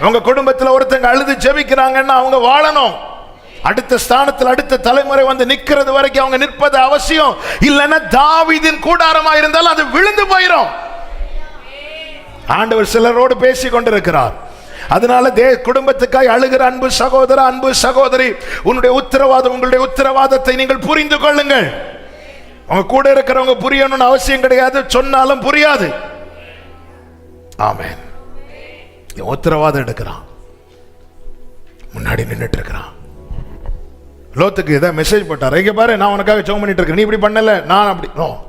உங்க குடும்பத்தில் ஒருத்தங்க அழுது ஜெபிக்கிறாங்கன்னா அவங்க வாழணும். அடுத்த ஸ்தானத்தில் அடுத்த தலைமுறை வந்து நிற்கிறது வரைக்கும் அவங்க நிற்பது அவசியம். இல்லைன்னா தாவிதின் கூடாரமா இருந்தாலும் அது விழுந்து போயிடும் ஆண்டவர் சிலரோடு பேசி கொண்டிருக்கிறார். அதனால தே குடும்பத்துக்காய் அழுகிற அன்பு சகோதர அன்பு சகோதரி உன்னுடைய உத்தரவாதம் உங்களுடைய உத்தரவாதத்தை நீங்கள் புரிந்து கொள்ளுங்கள். உங்க கூட இருக்கிறவங்க புரியணும்னு அவசியம் கிடையாது சொன்னாலும் புரியாது. ஆமேன். உத்தரவாதம் எடுக்கிறான். முன்னாடி நின்னுட்டு இருக்கிறான் லோத்துக்கு ஏதாவது மெசேஜ் போட்டார். இங்கே பாரு நான் உனக்காக சோம் பண்ணிட்டு இருக்கேன் நீ இப்படி பண்ணல நான் அப்படி. நோ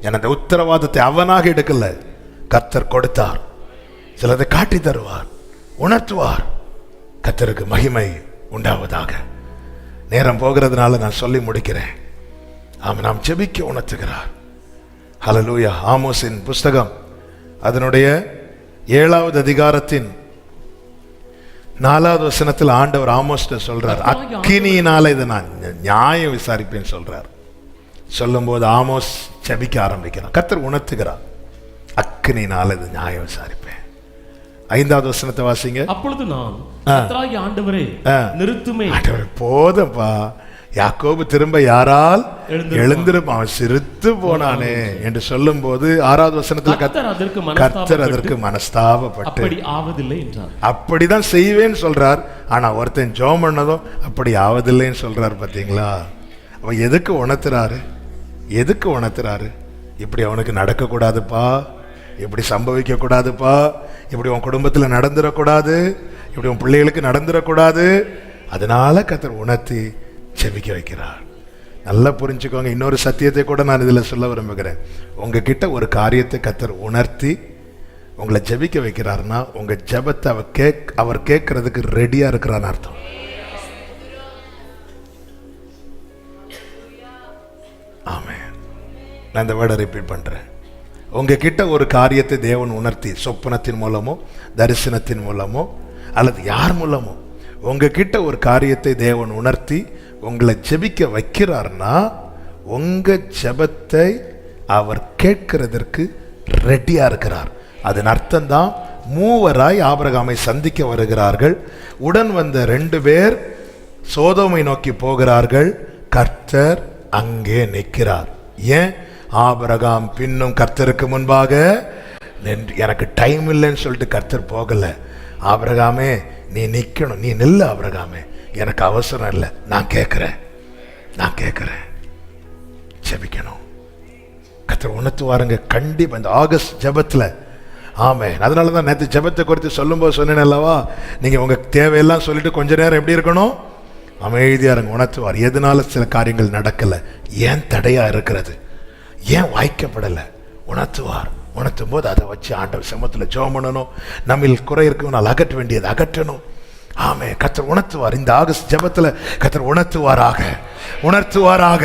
எனது உத்தரவாதத்தை அவனாக எடுக்கல. கத்தர் கொடுத்தார். சிலதை காட்டி தருவார். உணர்த்துவார். கத்தருக்கு மகிமை உண்டாவதாக. நேரம் போகிறதுனால நான் சொல்லி முடிக்கிறேன். ஆமாம் நாம் செபிக்க உணர்த்துகிறார். ஹலலூயா ஆமோஸின் புஸ்தகம். அதனுடைய ஏழாவது அதிகாரத்தின் நாலாவது வசனத்தில் ஆண்டவர் ஆமோஸ்ட சொல்றார் அக்கினியினால இதை நான் நியாயம் விசாரிப்பேன் சொல்றார். சொல்லும்போது ஆமோஸ் ஜெபிக்க ஆரம்பிக்கிறான். கர்த்தர் உணர்த்துகிறார் அக்கினியினால இது நியாயம் விசாரிப்பேன். ஐந்தாவது வசனத்தை வாசிங்க. அப்பொழுது நான் ஆண்டவரே. நிறுத்துமே. ஆண்டவர் போதப்பா யாக்கோபு திரும்ப யாரால் எழுந்திருப்பான். சிரித்து போனானே என்று சொல்லும்போது ஆறாவது வசனத்துல கர்த்தர் அதற்கு மனஸ்தாபப்பட்டு அப்படிதான் செய்வேன்னு சொல்றார். ஆனா ஒருத்தன் ஜோம் பண்ணதும் அப்படி ஆவதில்லைன்னு சொல்றாரு பாத்தீங்களா? அவன் எதுக்கு உணர்த்துறாரு? எதுக்கு உணர்த்துறாரு? இப்படி அவனுக்கு நடக்கக்கூடாதுப்பா. இப்படி சம்பவிக்க கூடாதுப்பா இப்படி உன் குடும்பத்துல நடந்துடக்கூடாது இப்படி உன் பிள்ளைகளுக்கு நடந்துடக்கூடாது அதனால கத்தர் உணர்த்தி செபிக்க வைக்கிறார். நல்லா புரிஞ்சுக்கோங்க. இன்னொரு சத்தியத்தை கூட நான் இதில் சொல்ல விரும்புகிறேன். உங்ககிட்ட ஒரு காரியத்தை கத்தர் உணர்த்தி உங்களை ஜெபிக்க வைக்கிறாருன்னா உங்க ஜெபத்தை அவர் கேக் அவர் கேட்கறதுக்கு ரெடியா இருக்கிறான்னு அர்த்தம். ஆமே நான் இந்த வேர்டை ரிப்பீட் பண்றேன். உங்ககிட்ட ஒரு காரியத்தை தேவன் உணர்த்தி சொப்பனத்தின் மூலமோ தரிசனத்தின் மூலமோ அல்லது யார் மூலமோ உங்ககிட்ட ஒரு காரியத்தை தேவன் உணர்த்தி உங்களை ஜெபிக்க வைக்கிறார்னா உங்கள் ஜெபத்தை அவர் கேட்கிறதற்கு ரெடியாக இருக்கிறார். அதன் அர்த்தம்தான் மூவராய் ஆபரகாமை சந்திக்க வருகிறார்கள். உடன் வந்த ரெண்டு பேர் சோதோமை நோக்கி போகிறார்கள். கர்த்தர் அங்கே நிற்கிறார். ஏன்? ஆபரகாம் பின்னும் கர்த்தருக்கு முன்பாக எனக்கு டைம் இல்லைன்னு சொல்லிட்டு கர்த்தர் போகலை. ஆபரகாமே நீ நிற்கணும் நீ நில்லு ஆபரகாமே. எனக்கு அவசரம் இல்லை. நான் கேட்குறேன் நான் கேட்கிறேன் ஜெபிக்கணும். உணர்த்து உணர்த்துவாருங்க கண்டிப்பாக இந்த ஆகஸ்ட் ஜபத்தில். ஆமே அதனால தான் நேற்று ஜெபத்தை குறித்து சொல்லும்போது சொன்னேன் அல்லவா? நீங்கள் உங்கள் தேவையெல்லாம் சொல்லிட்டு கொஞ்ச நேரம் எப்படி இருக்கணும்? அமைதியாக இருங்க. உணர்த்துவார் எதனால சில காரியங்கள் நடக்கலை? ஏன் தடையாக இருக்கிறது? ஏன் வாய்க்கப்படலை? உணர்த்துவார் உணர்த்தும் போது அதை வச்சு ஆண்டவர் சமத்தில் ஜெபம் பண்ணணும். நம்மில் குறை இருக்கணும் அகற்ற வேண்டியது அகற்றணும். ஆமே கத்தர் உணர்த்துவார். இந்த ஆகஸ்ட் ஜபத்தில் கத்தர் உணர்த்துவாராக. உணர்த்துவாராக.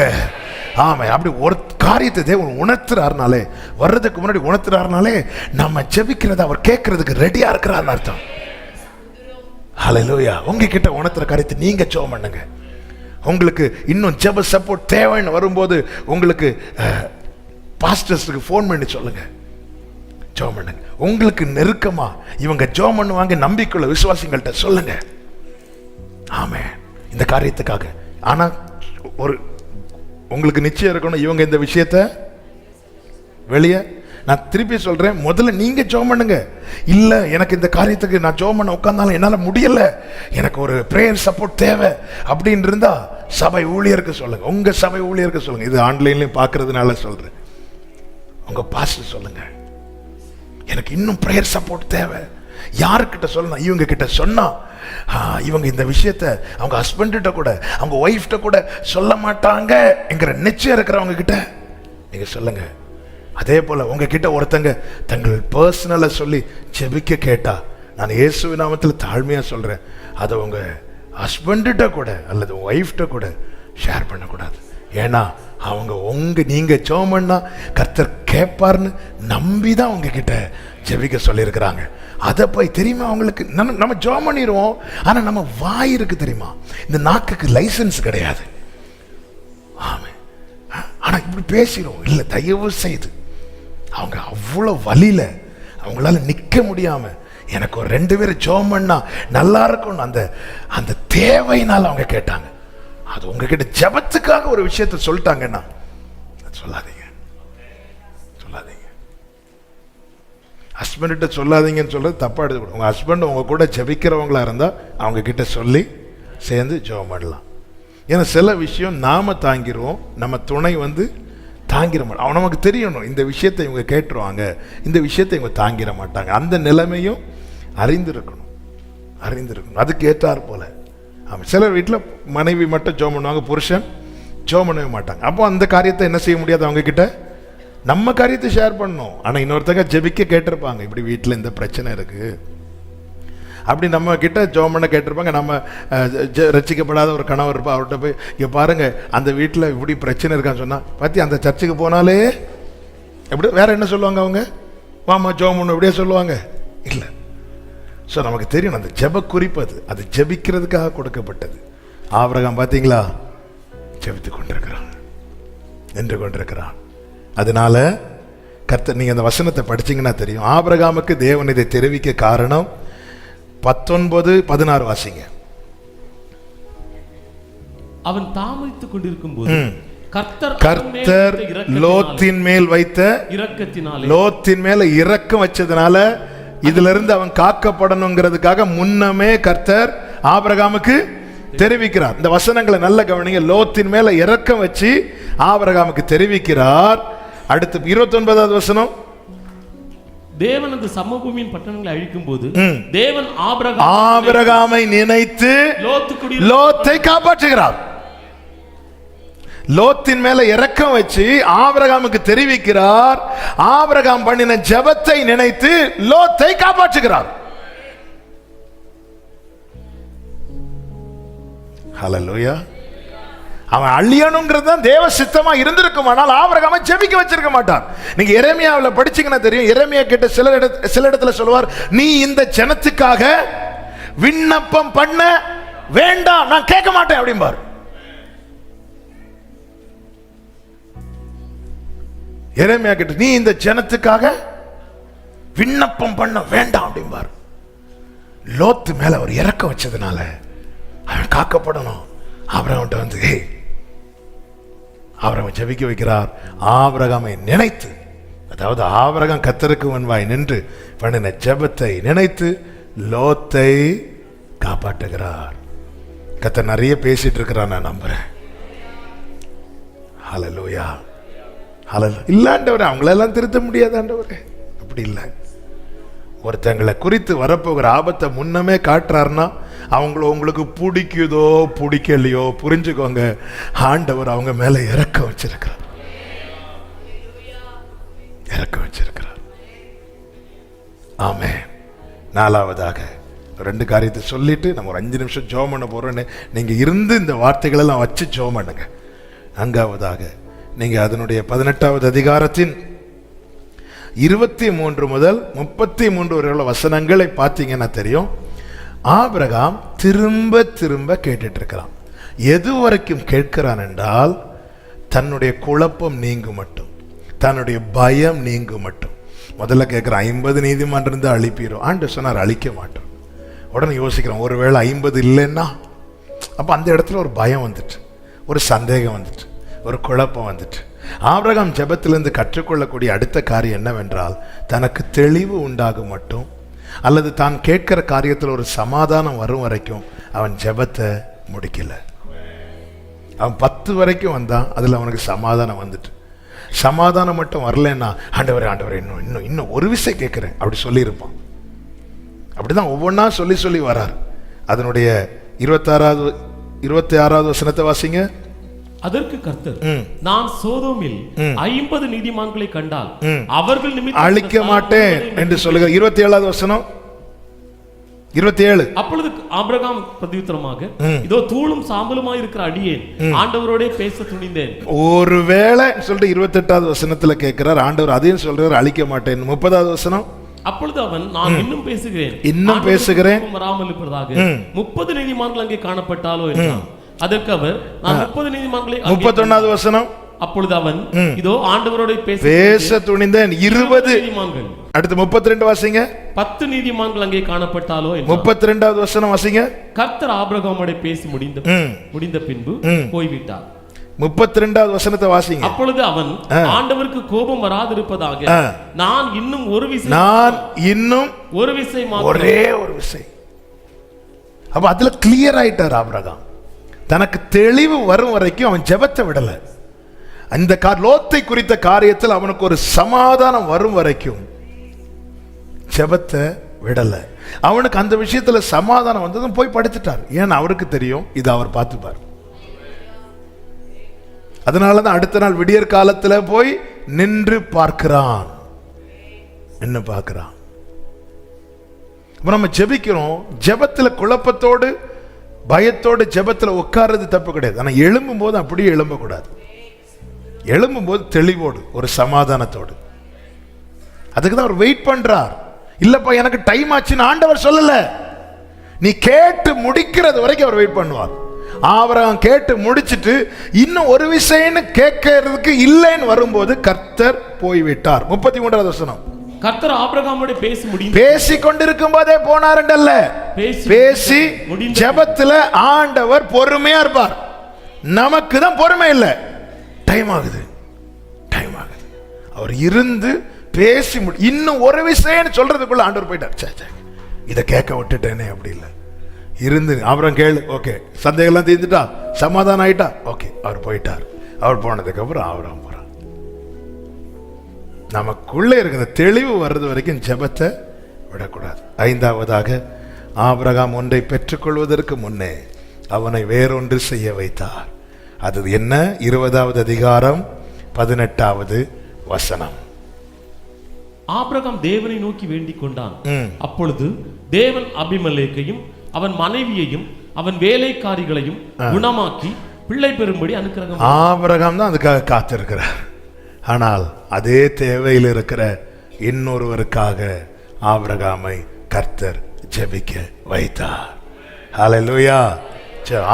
ஆமாம் அப்படி ஒரு காரியத்தை தேவன் உணர்த்துறாருனாலே வர்றதுக்கு முன்னாடி உணர்த்துறாருனாலே நம்ம ஜெபிக்கிறத அவர் கேட்கறதுக்கு ரெடியாக இருக்கிறாருன்னு அர்த்தம். ஹalleluya உங்ககிட்ட உணர்த்துற காரியத்தை நீங்கள் ஜெபம் பண்ணுங்க. உங்களுக்கு இன்னும் ஜெப சப்போர்ட் தேவைன்னு வரும்போது உங்களுக்கு பாஸ்டர்ஸுக்கு ஃபோன் பண்ணி சொல்லுங்கள் ஜோமண்ணுங்க பண்ணுங்க உங்களுக்கு நெருக்கமா? இவங்க ஜெபம் பண்ணுவாங்க நம்பிக்கையுள்ள விசுவாசிகள்கிட்ட சொல்லுங்க. ஆமே. இந்த காரியத்துக்காக. ஆனா ஒரு உங்களுக்கு நிச்சயம் இருக்கணும் இவங்க இந்த விஷயத்த வெளியே. நான் திருப்பி சொல்கிறேன் முதல்ல நீங்கள் ஜோம் பண்ணுங்க இல்லை எனக்கு இந்த காரியத்துக்கு நான் ஜோம் பண்ண உட்காந்தாலும் என்னால் முடியலை. எனக்கு ஒரு ப்ரேயர் சப்போர்ட் தேவை. அப்படின்னு இருந்தால் சபை ஊழியருக்கு சொல்லுங்கள் உங்கள் சபை ஊழியருக்கு சொல்லுங்கள் இது ஆன்லைன்லேயும் பார்க்கறதுனால சொல்கிறேன் உங்கள் பாஸ்டர் சொல்லுங்கள் எனக்கு இன்னும் ப்ரேயர் சப்போர்ட் தேவை. யாருக்கிட்ட சொல்லணும்? இவங்க கிட்ட சொன்னா இவங்க இந்த விஷயத்த அவங்க ஹஸ்பண்ட்ட கூட அவங்க ஒய்ஃப்ட கூட சொல்ல மாட்டாங்க. என்கிற நிச்சயம் இருக்கிறவங்க கிட்ட நீங்க சொல்லுங்க. அதே போல உங்ககிட்ட ஒருத்தங்க தங்கள் பர்சனலை சொல்லி செபிக்க கேட்டா நான் இயேசு நாமத்தில் தாழ்மையாக சொல்கிறேன் அதை உங்கள் ஹஸ்பண்ட்ட கூட அல்லது ஒய்ஃப்ட கூட ஷேர் பண்ணக்கூடாது. ஏன்னா அவங்க உங்க நீங்கள் ஜெபம் பண்ணா கர்த்தர் கேட்பார்னு நம்பி தான் உங்ககிட்ட ஜெபிக்க சொல்லியிருக்கிறாங்க. அதை போய் தெரியுமா அவங்களுக்கு? நம்ம நம்ம ஜெபம் பண்ணிடுவோம் ஆனால் நம்ம வாய் இருக்கு தெரியுமா? இந்த நாக்குக்கு லைசன்ஸ் கிடையாது. ஆமாம் ஆனால் இப்படி பேசிடுவோம் இல்லை தயவு செய்து. அவங்க அவ்வளோ வலியில அவங்களால நிற்க முடியாமல் எனக்கு ஒரு ரெண்டு பேரும் ஜோம் பண்ணா நல்லா இருக்கும்னு அந்த அந்த தேவையினால் அவங்க கேட்டாங்க. அது உங்ககிட்ட ஜபத்துக்காக ஒரு விஷயத்தை சொல்லிட்டாங்கன்னா அது சொல்லாதீங்க. சொல்லாதீங்க. ஹஸ்பண்ட்ட சொல்லாதீங்கன்னு சொல்றது தப்பா எடுத்துக்கணும். உங்க ஹஸ்பண்ட் உங்க கூட ஜெபிக்கிறவங்களா இருந்தா அவங்க கிட்ட சொல்லி சேர்ந்து ஜெபம் பண்ணலாம். ஏன்னா சில விஷயம் நாம தாங்கிடுவோம் நம்ம துணை வந்து தாங்கிட மாட்டோம். அவன் நமக்கு தெரியணும் இந்த விஷயத்தை இவங்க கேட்டுருவாங்க. இந்த விஷயத்தை இவங்க தாங்கிட மாட்டாங்க. அந்த நிலைமையும் அறிந்திருக்கணும். அறிந்திருக்கணும். அதுக்கு ஏற்றார் போல. ஆமாம். சிலர் வீட்டில் மனைவி மட்டும் ஜோம் பண்ணுவாங்க புருஷன் ஜோம் பண்ணவே மாட்டாங்க. அப்போ அந்த காரியத்தை என்ன செய்ய முடியாது அவங்கக்கிட்ட நம்ம காரியத்தை ஷேர் பண்ணோம் ஆனால் இன்னொருத்தங்க ஜெபிக்க கேட்டிருப்பாங்க. இப்படி வீட்டில் இந்த பிரச்சனை இருக்குது அப்படி நம்ம கிட்ட ஜோம் பண்ண கேட்டிருப்பாங்க. நம்ம ரசிக்கப்படாத ஒரு கணவர் இருப்பா அவர்கிட்ட போய் இங்கே பாருங்கள் அந்த வீட்டில் இப்படி பிரச்சனை இருக்கான்னு சொன்னால் பற்றி அந்த சர்ச்சுக்கு போனாலே எப்படி வேற என்ன சொல்லுவாங்க அவங்க? வாமா ஜோம் பண்ணு இப்படியே சொல்லுவாங்க. இல்லை. ஸோ நமக்கு தெரியும் அந்த ஜெப குறிப்பு அது. அது ஜெபிக்கிறதுக்காக கொடுக்கப்பட்டது. ஆபிரகாம் பார்த்தீங்களா ஜெபித்து கொண்டிருக்கிறான். நின்று கொண்டிருக்கிறான். அதனால கர்த்தர் நீங்க அந்த வசனத்தை படிச்சீங்கன்னா தெரியும். ஆபிரகாமுக்கு தேவன் இதை தெரிவிக்க காரணம் பத்தொன்பது பதினாறு வாசிங்க. அவன் தாமதித்துக் கொண்டிருக்கும் போது கர்த்தர் லோத்தின் மேல் வைத்த இரக்கத்தினாலே. லோத்தின் மேல இரக்கம் வச்சதுனால இதுல இருந்து அவன் காக்கப்படணுங்கிறதுக்காக முன்னமே கர்த்தர் ஆபிரகாமுக்கு தெரிவிக்கிறார். இந்த வசனங்களை நல்ல கவனிங்க. லோத்தின் மேல இரக்கம் வச்சு ஆபிரகாமுக்கு தெரிவிக்கிறார். அடுத்து இருபத்தி ஒன்பதாவது வசனம். தேவன் அந்த சமபூமியின் பட்டணங்களை அழிக்கும் போது. தேவன் ஆபிரகாம் ஆபிரகாமை நினைத்து லோத்தை காப்பாற்றுகிறார். லோத்தின் மேல இறக்கம் வச்சு ஆபிரகாமுக்கு தெரிவிக்கிறார். ஆபிரகாம் பண்ணின ஜெபத்தை நினைத்து லோத்தை காப்பாற்றுகிறார். ஹலலூயா அவன் அழியணுங்கிறது தான் தேவ சித்தமா இருந்திருக்கும் ஆனால் ஆபரகாம ஜெபிக்க வச்சிருக்க மாட்டான். நீங்க இறைமையாவில் படிச்சீங்கன்னா தெரியும் இறைமையா கிட்ட சில இடத்து சில இடத்துல சொல்லுவார் நீ இந்த ஜனத்துக்காக விண்ணப்பம் பண்ண வேண்டாம் நான் கேட்க மாட்டேன் அப்படிம்பார். எரேமியா கிட்ட நீ இந்த ஜனத்துக்காக விண்ணப்பம் பண்ண வேண்டாம் அப்படிம்பார். லோத்து மேல அவர் இறக்க வச்சதுனால அவன் காக்கப்படணும். ஆபிரகாம்கிட்ட வந்து "ஏய், ஆபிரகாமை ஜெபிக்க வைக்கிறார். ஆபரகமை நினைத்து அதாவது ஆபரகம் கத்தருக்கு முன்வாய் நின்று பண்ணின ஜெபத்தை நினைத்து லோத்தை காப்பாற்றுகிறார். கத்தர் நிறைய பேசிட்டு இருக்கிறான் நான் நம்புறேன். ஹalleluya. ஹalleluya இல்லாண்டவரே அவங்களெல்லாம் திருத்த முடியாதாண்டவரே அப்படி இல்லை. ஒருத்தங்களை குறித்து வரப்போகிற ஆபத்தை முன்னமே காட்டுறாருன்னா அவங்கள உங்களுக்கு பிடிக்குதோ பிடிக்கலையோ புரிஞ்சுக்கோங்க. ஆண்டவர் அவங்க மேல இறக்க வச்சிருக்கிறார். இறக்க வச்சிருக்கிறார். ஆமே நாலாவதாக ரெண்டு காரியத்தை சொல்லிட்டு நம்ம ஒரு அஞ்சு நிமிஷம் ஜோம் பண்ண போறோன்னு நீங்க இருந்து இந்த வார்த்தைகளெல்லாம் வச்சு ஜோம் பண்ணுங்க. நான்காவதாக நீங்கள் அதனுடைய பதினெட்டாவது அதிகாரத்தின் இருபத்தி மூன்று முதல் முப்பத்தி மூன்று வரையுள்ள வசனங்களை பார்த்தீங்கன்னா தெரியும். ஆபிரகாம் திரும்ப திரும்ப கேட்டுட்ருக்கிறான் எது வரைக்கும் கேட்கிறான் என்றால் தன்னுடைய குழப்பம் நீங்கும் மட்டும் தன்னுடைய பயம் நீங்கும் மட்டும். முதல்ல கேட்குற ஐம்பது நீதிமன்றம் இருந்து அழிப்பிடும் ஆண்டு சொன்னார் அழிக்க மாட்டோம். உடனே யோசிக்கிறோம் ஒருவேளை ஐம்பது இல்லைன்னா? அப்போ அந்த இடத்துல ஒரு பயம் வந்துட்டு ஒரு சந்தேகம் வந்துட்டு ஒரு குழப்பம் வந்துட்டு. ஆபிரகாம் ஜபத்திலிருந்து கற்றுக்கொள்ளக்கூடிய அடுத்த காரியம் என்னவென்றால் தனக்கு தெளிவு உண்டாகும் மட்டும் அல்லது தான் கேட்கிற காரியத்தில் ஒரு சமாதானம் வரும் வரைக்கும் அவன் ஜெபத்தை முடிக்கல. அவன் பத்து வரைக்கும் வந்தான் அதில் அவனுக்கு சமாதானம் வந்துட்டு. சமாதானம் மட்டும் வரலன்னா ஆண்டவர் ஆண்டவர் இன்னும் இன்னும் இன்னும் ஒரு விஷயம் கேட்குறேன் அப்படி சொல்லியிருப்பான். அப்படிதான் ஒவ்வொன்றா சொல்லி சொல்லி வரார். அதனுடைய இருபத்தாறாவது இருபத்தி ஆறாவது வசனத்தை வாசிங்க. அதற்கு கர்த்தர். நான் சோதோமில் ஐம்பது நீதிமான்களை கண்டால். அவர்கள் நிமித்தம் அழிக்க மாட்டேன் என்று சொல்லுங்க. இருபத்தி ஏழாவது வசனம். இருபத்தி ஏழு அப்பொழுது ஆபிரகாம் பிரதியுத்தரமாக. இதோ தூளும் சாம்பலுமாய் இருக்கிற அடியேன் ஆண்டவரோடே பேச துணிந்தேன். ஒருவேளை சொல்லிட்டு இருபத்தெட்டாவது வசனத்துல கேட்கிறார் ஆண்டவர் அதையும் சொல்றார் அழிக்க மாட்டேன். முப்பதாவது வசனம். அப்பொழுது அவன் நான் இன்னும் பேசுகிறேன். இன்னும் பேசுகிறேன். வராமல் இருப்பதாக. முப்பது நீதிமான்கள் அங்கே காணப்பட்டாலோ என்றான். அதற்கு அவர் நான் முப்பது நீதிமான்களை அங்கே முப்பத்தொன்னாவது வசனம். அப்பொழுது அவன் இதோ ஆண்டவரோட பேச பேச துணிந்தேன். இருபது நீதிமான்கள். அடுத்து முப்பத்தி ரெண்டு வாசிங்க. பத்து நீதிமான்கள் அங்கே காணப்பட்டாலோ. முப்பத்தி ரெண்டாவது வசனம் வாசிங்க. கர்த்தர் ஆபிரகாமோட பேசி முடிந்த முடிந்த பின்பு. போய்விட்டார். முப்பத்தி ரெண்டாவது வசனத்தை வாசிங்க. அப்பொழுது அவன் ஆண்டவருக்கு கோபம் வராதிருப்பதாக ஆ. நான் இன்னும் ஒரு விசை நான் இன்னும் ஒரு விசை ஒரே ஒரு விஷயம் அப்ப அதுல கிளியர் ஆயிட்டார் ஆபிரகாம். தனக்கு தெளிவு வரும் வரைக்கும் அவன் ஜெபத்தை விடலை. அந்த கா- லோத்தை குறித்த காரியத்தில் அவனுக்கு ஒரு சமாதானம் வரும் வரைக்கும் ஜெபத்தை விடலை. அவனுக்கு அந்த விஷயத்தில் சமாதானம் வந்ததும் போய் படுத்துட்டார். ஏன்னா அவருக்கு தெரியும். இது அவர் பார்த்துப்பார். அதனால தான் அடுத்த நாள் விடியற் காலத்தில் போய் நின்று பார்க்கிறான். என்ன பார்க்கிறான். நம்ம ஜெபிக்கிறோம். ஜெபத்தில் குழப்பத்தோடு பயத்தோடு ஜெபத்தில் உட்கார்றது தப்பு கிடையாது. ஆனால் எழும்பும் போது அப்படியே எழும்பக்கூடாது. எழும்பும் போது தெளிவோடு ஒரு சமாதானத்தோடு. அதுக்கு தான் அவர் வெயிட் பண்றார். இல்லப்பா எனக்கு டைம் ஆச்சுன்னு ஆண்டவர் சொல்லல. நீ கேட்டு முடிக்கிறது வரைக்கும் அவர் வெயிட் பண்ணுவார். ஆபரகம் கேட்டு முடிச்சிட்டு இன்னும் ஒரு விஷயம்னு கேட்கறதுக்கு இல்லைன்னு வரும்போது கர்த்தர் போய்விட்டார். முப்பத்தி மூன்றாவது வசனம். கர்த்தர் ஆபிரகாமோட பேசி முடிந்த பேசி கொண்டிருக்கும் போதே போனாருண்டல்ல. பேசி பேசி ஜெபத்துல ஆண்டவர் பொறுமையா இருப்பார். நமக்கு தான் பொறுமை இல்லை. டைம் ஆகுது. டைம் ஆகுது. அவர் இருந்து பேசி முடி இன்னும் ஒரு விஷயம்னு சொல்றதுக்குள்ள ஆண்டவர் போயிட்டார். சே சே இதை கேட்க விட்டுட்டேனே அப்படி இல்லை. இருந்து அப்புறம் கேளு. ஓகே சந்தேகம்லாம் தீர்ந்துட்டா? சமாதானம் ஆயிட்டா? ஓகே அவர் போயிட்டார். அவர் போனதுக்கு அப்புறம் அவரும் நமக்குள்ளே இருக்கிற தெளிவு வர்றது வரைக்கும் ஜெபத்தை விடக்கூடாது. ஐந்தாவதாக ஆபிரகாம் ஒன்றை பெற்றுக்கொள்வதற்கு முன்னே அவனை வேறொன்று செய்ய வைத்தார். அது என்ன? இருபதாவது அதிகாரம் பதினெட்டாவது வசனம். ஆபிரகாம் தேவனை நோக்கி வேண்டிக் கொண்டான். அப்பொழுது தேவன் அபிமலேக்கையும் அவன் மனைவியையும் அவன் வேலைக்காரிகளையும் குணமாக்கி பிள்ளை பெறும்படி அனுக்கிரகம் ஆபிரகாம் தான் அதுக்காக காத்திருக்கிறார். ஆனால் அதே தேவையில் இருக்கிற இன்னொருவருக்காக ஆபிரகாமை கர்த்தர் ஜெபிக்க வைத்தார். ஹலலூயா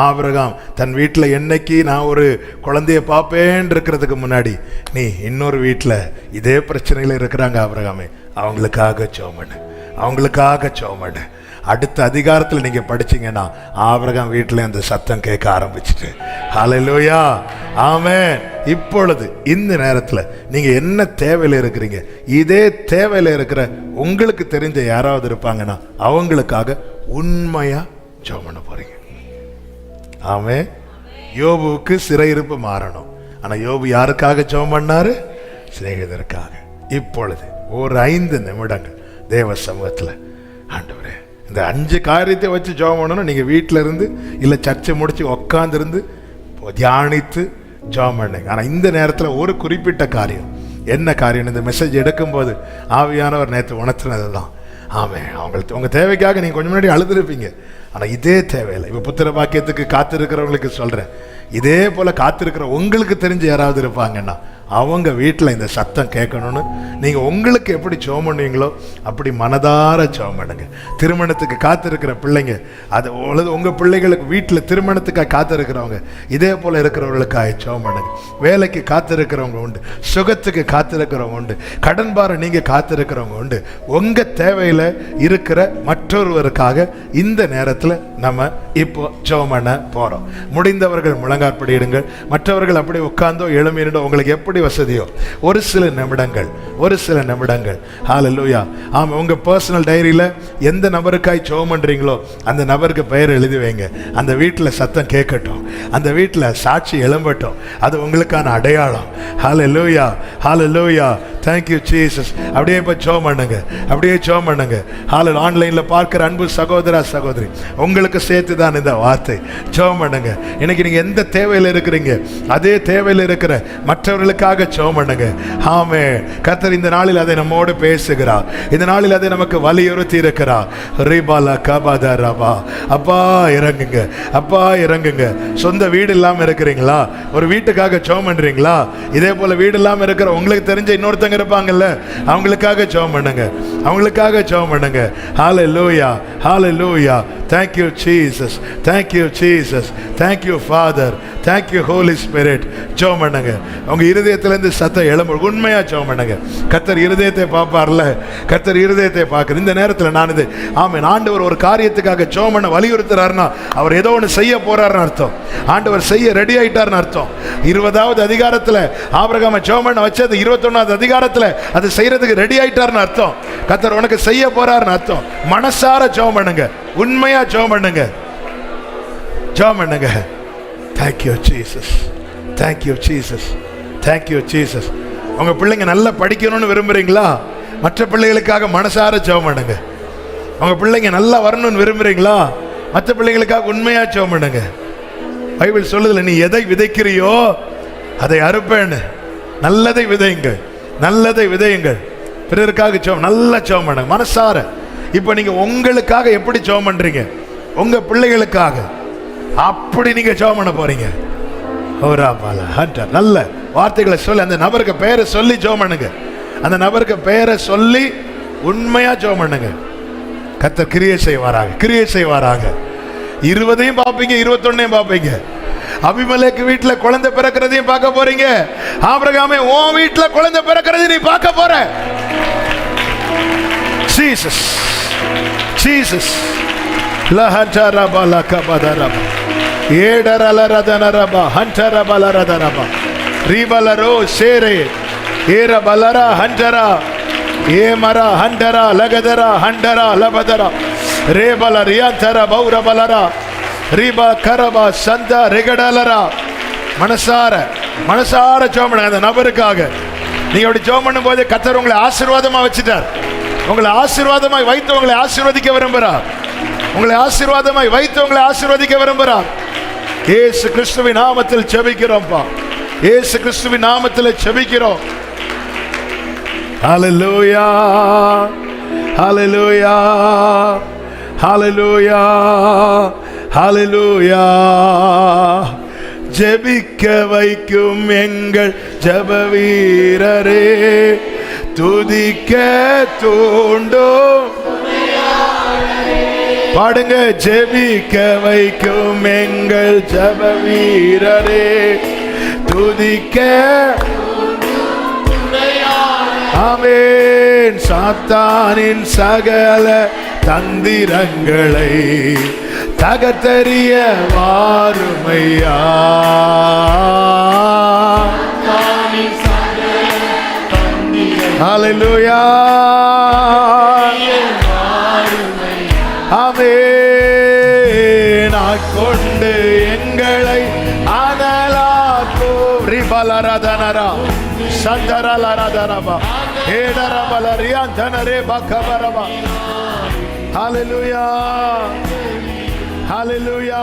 ஆபிரகாம் தன் வீட்டில் என்னைக்கு நான் ஒரு குழந்தைய பார்ப்பேன் இருக்கிறதுக்கு முன்னாடி நீ இன்னொரு வீட்டில் இதே பிரச்சனையில் இருக்கிறாங்க ஆபிரகாமே. அவங்களுக்காக சோமன் அவங்களுக்காக சோமன் அடுத்த அதிகாரத்தில் நீங்க படிச்சீங்கன்னா ஆபிரகாம் வீட்டில் அந்த சத்தம் கேட்க ஆரம்பிச்சிட்டு. ஹalleluya ஆமே இப்பொழுது இந்த நேரத்தில் நீங்க என்ன தேவையில் இருக்கிறீங்க? இதே தேவையில் இருக்கிற உங்களுக்கு தெரிஞ்ச யாராவது இருப்பாங்கன்னா அவங்களுக்காக உண்மையா ஜெபம் பண்ண போறீங்க. ஆமே யோபுவுக்கு சிறையிருப்பு மாறணும். ஆனா யோபு யாருக்காக ஜோம் பண்ணாரு? சிநேகிதருக்காக. இப்பொழுது ஒரு ஐந்து நிமிடங்கள் தேவ சமூகத்துல. ஆண்டவரே இந்த அஞ்சு காரியத்தை வச்சு ஜெபம் பண்ணணும் நீங்கள் வீட்டில் இருந்து இல்லை சர்ச்சை முடித்து உக்காந்துருந்து தியானித்து ஜெபம் பண்ணுங்க. ஆனால் இந்த நேரத்தில் ஒரு குறிப்பிட்ட காரியம். என்ன காரியம்? இந்த மெசேஜ் எடுக்கும்போது ஆவியானவர் நேற்று உணர்த்தினது தான் ஆமே அவங்களுக்கு உங்கள் தேவைக்காக நீங்கள் கொஞ்சம் முன்னாடி அழுதுருப்பீங்க. ஆனால் இதே தேவையில்லை. இப்போ புத்திர பாக்கியத்துக்கு காத்திருக்கிறவங்களுக்கு சொல்கிறேன் இதே போல் காத்திருக்கிற உங்களுக்கு தெரிஞ்சு யாராவது இருப்பாங்கன்னா அவங்க வீட்டில் இந்த சத்தம் கேட்கணும்னு நீங்கள் உங்களுக்கு எப்படி ஜெபம் பண்ணுவீங்களோ அப்படி மனதார ஜெபம் பண்ணுங்க. திருமணத்துக்கு காத்திருக்கிற பிள்ளைங்க அது அல்லது உங்கள் பிள்ளைகளுக்கு வீட்டில் திருமணத்துக்காக காத்திருக்கிறவங்க இதே போல் இருக்கிறவர்களுக்காக ஜெபம் பண்ணுங்க. வேலைக்கு காத்திருக்கிறவங்க உண்டு சுகத்துக்கு காத்திருக்கிறவங்க உண்டு கடன் பாரம் நீங்கள் காத்திருக்கிறவங்க உண்டு. உங்கள் தேவையில் இருக்கிற மற்றொருவருக்காக இந்த நேரத்தில் நம்ம இப்போ ஜெபம் பண்ண போகிறோம் முடிந்தவர்கள் முழங்காற்படியிடுங்கள். மற்றவர்கள் அப்படி உட்கார்ந்தோ எழுமையிடோ உங்களுக்கு எப்படி வசதியோ? ஒரு சில நிமிடங்கள் ஒரு சில நிமிடங்கள். ஹalleluya ஆமாம் உங்கள் பர்சனல் டைரியில் எந்த நபருக்காய் ஜெபம் பண்றீங்களோ அந்த நபருக்கு பெயர் எழுதி வைங்க. அந்த வீட்டில் சத்தம் கேட்கட்டும். அந்த வீட்டில் சாட்சி எழும்பட்டும். அது உங்களுக்கான அடையாளம். ஹalleluya ஹalleluya thank ஜீசஸ் அப்படியே இப்போ ஜெபம் பண்ணுங்க. அப்படியே ஜெபம் பண்ணுங்க. ஹாலல் ஆன்லைன்ல பார்க்கிற அன்பு சகோதரா சகோதரி உங்களுக்கு சேர்த்து தான் இந்த வார்த்தை. ஜெபம் பண்ணுங்க. இன்னைக்கு நீங்க எந்த தேவையில் இருக்கிறீங்க? அதே தேவையில் இருக்கிற மற்றவர்களுக்கு மற்றவர்களுக்காக ஜெபம் பண்ணுங்க ஆமே. கத்தர் இந்த நாளில் அதை நம்மோடு பேசுகிறார் இந்த நாளில் அதை நமக்கு வலியுறுத்தி இருக்கிறார் ரீபாலா கபாதா ராபா. அப்பா இறங்குங்க. அப்பா இறங்குங்க. சொந்த வீடு இல்லாமல் இருக்கிறீங்களா? ஒரு வீட்டுக்காக ஜெபம் பண்ணுறீங்களா இதே போல் வீடு இல்லாமல் இருக்கிற உங்களுக்கு தெரிஞ்ச இன்னொருத்தங்க இருப்பாங்கல்ல. அவங்களுக்காக ஜெபம் பண்ணுங்க அவங்களுக்காக ஜெபம் பண்ணுங்க ஹால லூயா ஹால லூயா thank you jesus. Thank you jesus. Thank you father. Thank you holy spirit. ஜோம் பண்ணுங்க அவங்க இருதயத்திலேருந்து சத்தம் எழும்பு உண்மையாக ஜோம் பண்ணுங்க கத்தர் இருதயத்தை பார்ப்பார்ல. கத்தர் இருதயத்தை பார்க்குற இந்த நேரத்தில் நான் இது ஆமாம் ஆண்டவர் ஒரு காரியத்துக்காக ஜோம் பண்ண வலியுறுத்துறாருன்னா அவர் ஏதோ ஒன்று செய்ய போறாருன்னு அர்த்தம். ஆண்டவர் செய்ய ரெடி ஆயிட்டாருன்னு அர்த்தம். இருபதாவது அதிகாரத்தில் ஆபரகாம ஜோம் பண்ண வச்சது இருபத்தொன்னாவது அதிகாரத்தில் அது செய்யறதுக்கு ரெடி ஆயிட்டாருன்னு அர்த்தம். கத்தர் உனக்கு செய்ய போறாருன்னு அர்த்தம். மனசார ஜோம் பண்ணுங்க உண்மையா ஜோம் பண்ணுங்க. ஜோம் பண்ணுங்க. Thank you Jesus thank you Jesus thank you Jesus உங்க பிள்ளைங்க நல்லா படிக்கணும்னு விரும்புறீங்களா? மற்ற பிள்ளைகளுக்காக மனசார ஜெபம் பண்ணுங்க. உங்க பிள்ளைங்க நல்லா வரணும்னு விரும்புறீங்களா? மற்ற பிள்ளைங்களுக்காக உண்மையா ஜெபம் பண்ணுங்க. பைபிள் சொல்லுதுல நீ எதை விதைக்கிறியோ அதை அறுப்பேன்னு. நல்லதை விதையுங்கள். நல்லதை விதையுங்கள். பிறருக்காக ஜெபம் நல்லா ஜெபம் பண்ணுங்க. மனசார. இப்போ நீங்கள் உங்களுக்காக எப்படி ஜெபம் பண்ணுறீங்க உங்கள் பிள்ளைகளுக்காக. அப்படி நீங்கள் ஜெபம் பண்ண போகிறீங்க ஓரா பாலா நல்ல வார்த்தைகளை சொல்லி. அந்த நபருக்கு பெயரை சொல்லி ஜெபம் பண்ணுங்க. அந்த நபருக்கு பெயரை சொல்லி உண்மையாக ஜெபம் பண்ணுங்க. கத்த கிரியை செய்வாராக கிரியை செய்வாராக. இருபதையும் பார்ப்பீங்க இருபத்தொன்னையும் பார்ப்பீங்க. அபிமலேக்கு வீட்டில் குழந்தை பிறக்கிறதையும் பார்க்க போறீங்க. ஆபிரகாமே உன் வீட்டில் குழந்தை பிறக்கிறதையும் நீ பார்க்க போற. Jesus Jesus. ఏడరలరదనరబ హంటరబలరదనబ రీబలరో సేరే ఏర బలర హంటరా ఏమర హండర లగదర హండర లబదర రేబల రియాంతర బౌర బలర రీబ కరబ సంద రిగడలరా மனசார மனசார ஜோம் அந்த நபருக்காக நீங்கள் அப்படி ஜோம் பண்ணும்போது கத்தர் உங்களை ஆசீர்வாதமாக வச்சுட்டார் உங்களை ஆசீர்வாதமாய் வைத்து உங்களை ஆசீர்வதிக்க விரும்புகிறார் உங்களை ஆசீர்வாதமாய் வைத்து உங்களை ஆசீர்வதிக்க விரும்புகிறார் ஏசு கிறிஸ்துவின் நாமத்தில் செபிக்கிறோம்ப்பா ஏசு கிறிஸ்துவின் நாமத்தில் செபிக்கிறோம் Hallelujah. Hallelujah. Hallelujah. Hallelujah. ஜெபிக்க வைக்கும் எங்கள் ஜெப வீரரே துதிக்க தூண்டும். பாடுங்க ஜெபிக்க வைக்கும் எங்கள் ஜப வீரரே. துதிக்க. ஆமென். சாத்தானின் சகல தந்திரங்களை தகத்தறிய வாருமையா. ஹalleluya ஆமென் ஆட்கொண்டு எங்களை அனலாக்கோ ரிபலரதனரா. சந்தரலரதனபா ஏடரபலரியாந்தனரே பக்கபரபா ஹalleluya ஹalleluya